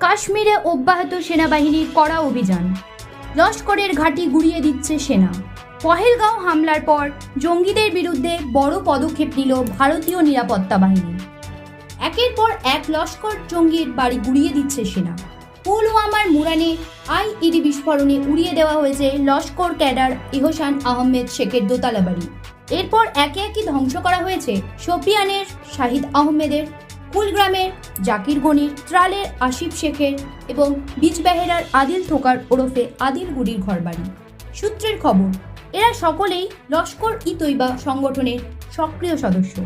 কাশ্মীরে অব্যাহত সেনাবাহিনীর কড়া অভিযান। লস্করের ঘাঁটি গুড়িয়ে দিচ্ছে সেনা। পহেলগাঁও হামলার পর জঙ্গিদের বিরুদ্ধে বড় পদক্ষেপ নিল ভারতীয় নিরাপত্তা বাহিনী। একের পর এক লস্কর জঙ্গির বাড়ি গুড়িয়ে দিচ্ছে সেনা। পুলওয়ামার মুরানে আইইডি বিস্ফোরণে উড়িয়ে দেওয়া হয়েছে লস্কর ক্যাডার ইহসান আহমেদ শেখের দোতলা বাড়ি। এরপর একে একে ধ্বংস করা হয়েছে শোপিয়ানের শাহিদ আহমেদের কুলগ্রামের জাকির গনির, ত্রালের আসিফ শেখের এবং বীজবেহেরার আদিল থোকার ওরফে আদিল গুড়ির ঘরবাড়ি। সূত্রের খবর, এরা সকলেই লস্কর ই তৈবা সংগঠনের সক্রিয় সদস্য।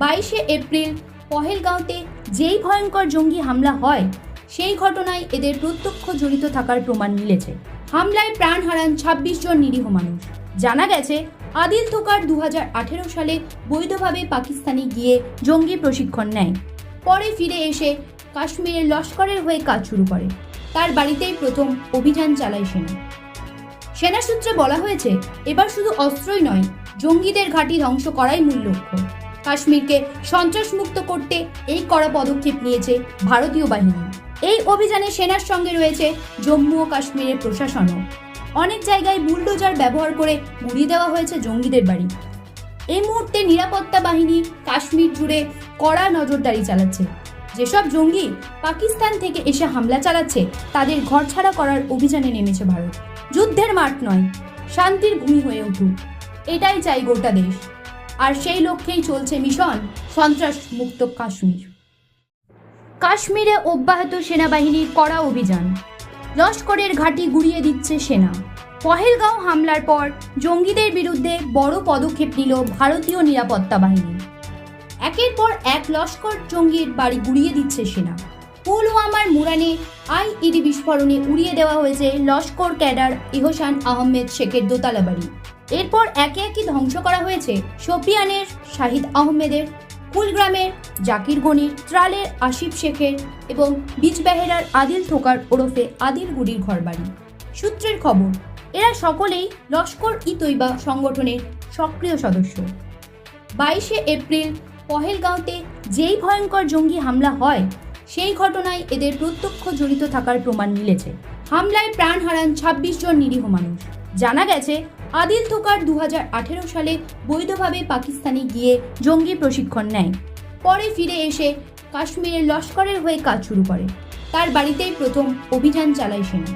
বাইশে এপ্রিল পহেলগাঁওতে যেই ভয়ঙ্কর জঙ্গি হামলা হয়, সেই ঘটনায় এদের প্রত্যক্ষ জড়িত থাকার প্রমাণ মিলেছে। হামলায় প্রাণ হারান ছাব্বিশ জন নিরীহ মানুষ। জানা গেছে আদিল তোকার দু সালে বৈধভাবে পাকিস্তানে গিয়ে জঙ্গি প্রশিক্ষণ নেয়। পরে ফিরে এসে কাশ্মীরের লস্করের হয়ে কাজ শুরু করে। তার বাড়িতেই প্রথম অভিযান চালায় সেনা। সেনা সূত্রে বলা হয়েছে, এবার শুধু অস্ত্রই নয়, জঙ্গিদের ঘাঁটি ধ্বংস করাই মূল লক্ষ্য। কাশ্মীরকে সন্ত্রাসমুক্ত করতে এই কড়া পদক্ষেপ নিয়েছে ভারতীয় বাহিনী। এই অভিযানে সেনার সঙ্গে রয়েছে জম্মু ও কাশ্মীরের প্রশাসনও। অনেক জায়গায় বুলডোজার ব্যবহার করে গুড়িয়ে দেওয়া হয়েছে জঙ্গিদের বাড়ি। এই মুহূর্তে নিরাপত্তা বাহিনী কাশ্মীর জুড়ে কড়া নজরদারি চালাচ্ছে। যেসব জঙ্গি পাকিস্তান থেকে এসে হামলা চালাচ্ছে, তাদের ঘরছাড়া করার অভিযানে নেমেছে ভারত। যুদ্ধের মাঠ নয়, শান্তির ভূমি হয়ে উঠুক। এটাই চাই গোটা দেশ। আর সেই লক্ষ্যেই চলছে মিশন সন্ত্রাস মুক্ত কাশ্মীর। কাশ্মীরে অব্যাহত সেনাবাহিনীর কড়া অভিযান। লস্করের ঘাঁটি গুড়িয়ে দিচ্ছে সেনা। পহেলগাঁও হামলার পর জঙ্গিদের বিরুদ্ধে বড় পদক্ষেপ নিল ভারতীয় নিরাপত্তা বাহিনী। একের পর এক লস্কর জঙ্গির বাড়ি গুড়িয়ে দিচ্ছে সেনা। পুলওয়ামার মুরানে আইইডি বিস্ফোরণে উড়িয়ে দেওয়া হয়েছে লস্কর ক্যাডার ইহসান আহমেদ শেখের দোতলা বাড়ি। এরপর একে একে ধ্বংস করা হয়েছে শোপিয়ানের শাহিদ আহমেদের কুলগ্রামের জাকির গনির, ত্রালের আসিফ শেখের এবং বীজবেহেরার আদিল থোকার ওরফে আদিল গুড়ির ঘরবাড়ি। সূত্রের খবর, এরা সকলেই লস্কর ই তৈবা সংগঠনের সক্রিয় সদস্য। বাইশে এপ্রিল পহেলগাঁওতে যেই ভয়ঙ্কর জঙ্গি হামলা হয়, সেই ঘটনায় এদের প্রত্যক্ষ জড়িত থাকার প্রমাণ মিলেছে। হামলায় প্রাণ হারান ছাব্বিশ জন নিরীহ মানুষ। জানা গেছে আদিল তোকার দু সালে বৈধভাবে পাকিস্তানে গিয়ে জঙ্গি প্রশিক্ষণ নেয়। পরে ফিরে এসে কাশ্মীরের লস্করের হয়ে কাজ শুরু করে। তার বাড়িতেই প্রথম অভিযান চালায় সেনা।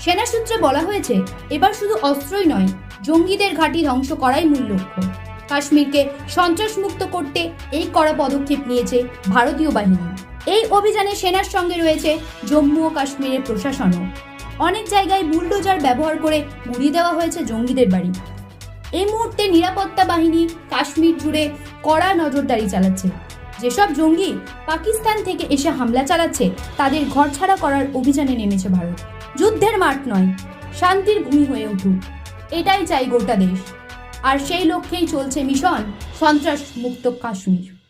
সেনা সূত্রে বলা হয়েছে, এবার শুধু অস্ত্রই নয়, জঙ্গিদের ঘাঁটি ধ্বংস করাই মূল লক্ষ্য। কাশ্মীরকে সন্ত্রাসমুক্ত করতে এই কড়া পদক্ষেপ নিয়েছে ভারতীয় বাহিনী। এই অভিযানে সেনার সঙ্গে রয়েছে জম্মু ও কাশ্মীরের প্রশাসনও। অনেক জায়গায় বুলডোজার ব্যবহার করে গুড়িয়ে দেওয়া হয়েছে জঙ্গিদের বাড়ি। এই মুহূর্তে নিরাপত্তা বাহিনী কাশ্মীর জুড়ে কড়া নজরদারি চালাচ্ছে। যেসব জঙ্গি পাকিস্তান থেকে এসে হামলা চালাচ্ছে, তাদের ঘরছাড়া করার অভিযানে নেমেছে ভারত। যুদ্ধের মাঠ নয়, শান্তির ভূমি হয়ে উঠুক। এটাই চাই গোটা দেশ। আর সেই লক্ষ্যেই চলছে মিশন সন্ত্রাস মুক্ত কাশ্মীর।